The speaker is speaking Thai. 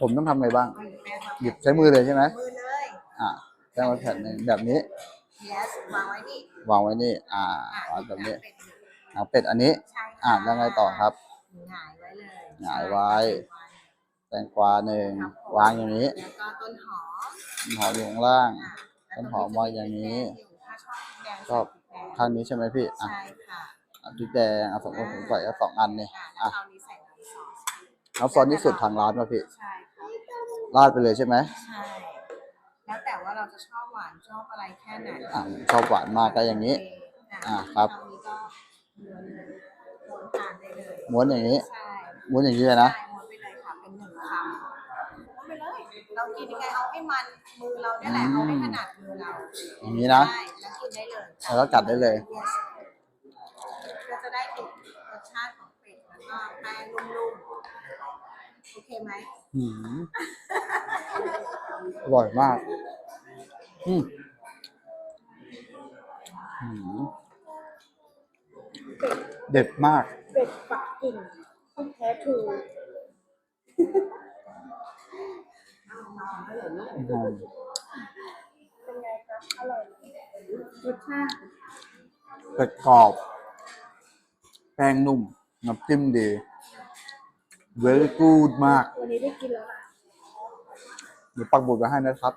ผมต้องทำไงบ้างแม่ทำหยิบใช้มือเลยใช่ไหมมือเลยอ่าแป้งไว้แผ่นหนึ่งแบบนี้ yes วางไว้นี่วางไว้นี่ อ่าอะวางแบบนี้เป็ดอยู่หางเป็ดอันนี้ ใช่ค่ะอ่าแล้วไงต่อครับ หงายไว้เลยหงายไว้ใช่แตงกวาหนึ่งครับผมวางอย่างนี้แล้วก็ต้นหอมหอมอยู่ข้างล่าง อะต้นหอมวางอย่างนี้ถ้าชชอบอบพริกแดงข้างนี้ใช่ไหมพี่อะใช่ค่ะอะพริกแดงอะสมมติผมใส่ก็สองอันนี่ อะแล้วอะเอานี้ใส่น้ำซอสน้ำซอสนี่สุดทางร้านป่ะพี่ ใช่ค่ะ ราดไปเลยใช่ไหมใช่ แล้วแต่ว่าเราจะชอบหวานชอบอะไรแค่ไหนอะชอบหวานมากก็อย่างนี้ อะครับคราวนี้ก็ม้วนม้วนทานได้เลยม้วนอย่างนี้ ใช่ม้วนอย่างนี้เลยนะ ใช่ม้วนไปเลยค่ะเป็นหนึ่งคำม้วนไปเลยเรากินยังไงเอาให้มันมือเราเนี่ยแหละเอาให้ถนัดมือเราอย่างนี้นะ ใช่แล้วกินได้เลยแล้วก็กัดได้เลย Yes ก็จะได้กลิ่นรสชาติของเป็ดแล้วก็แป้งนุ่มๆโอเคไหม หืม อร่อยมาก อืมหืมเด็ดมากเป็ดปักกิ่งต้องแท้ทูอืมเป็นไงคะอร่อยไหมรสชาติเป็ดกรอบ แป้งนุ่ม น้ำจิ้มดี very good มาก วันนี้ได้กินแล้วล่ะ เดี๋ยวปักบุตรไว้ให้นะครับ